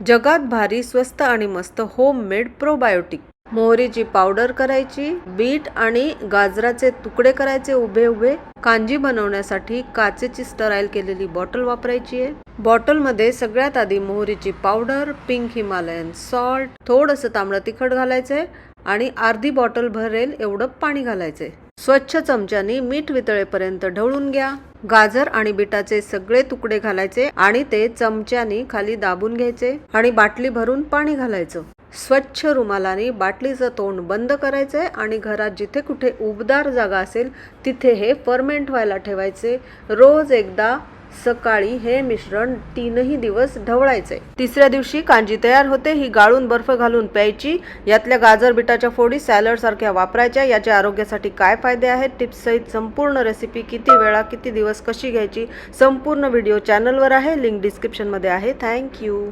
जगात भारी स्वस्त आणि मस्त होम मेड प्रोबायोटिक मोहरीची पावडर करायची बीट आणि गाजराचे तुकडे करायचे उभे उभे. कांजी बनवण्यासाठी काचेची स्टराईल केलेली बॉटल वापरायची आहे. बॉटलमध्ये सगळ्यात आधी मोहरीची पावडर पिंक हिमालयन सॉल्ट थोडंसं तांबडं तिखट घालायचंय आणि अर्धी बॉटल भरेल एवढं पाणी घालायचंय. स्वच्छ चमच्यानी मीठ वितळेपर्यंत ढवळून घ्या. गाजर आणि बिटाचे सगळे तुकडे घालायचे आणि ते चमच्यानी खाली दाबून घ्यायचे आणि बाटली भरून पाणी घालायचं. स्वच्छ रुमालाने बाटलीचं तोंड बंद करायचंय आणि घरात जिथे कुठे उबदार जागा असेल तिथे हे फर्मेंट व्हायला ठेवायचे. रोज एकदा सकाळी हे मिश्रण तीनही दिवस ढवळायचे. तिसऱ्या दिवशी कांजी तयार होते ही गाळून बर्फ घालून प्यायची. यातल्या गाजर बिटाच्या फोडी सॅलड सारख्या वापरायच्या. याच्या आरोग्यासाठी काय फायदे आहेत? टिप्स सहित संपूर्ण रेसिपी किती वेळा किती दिवस कशी घ्यायची? संपूर्ण व्हिडिओ चॅनलवर आहे. लिंक डिस्क्रिप्शनमध्ये आहे. थँक्यू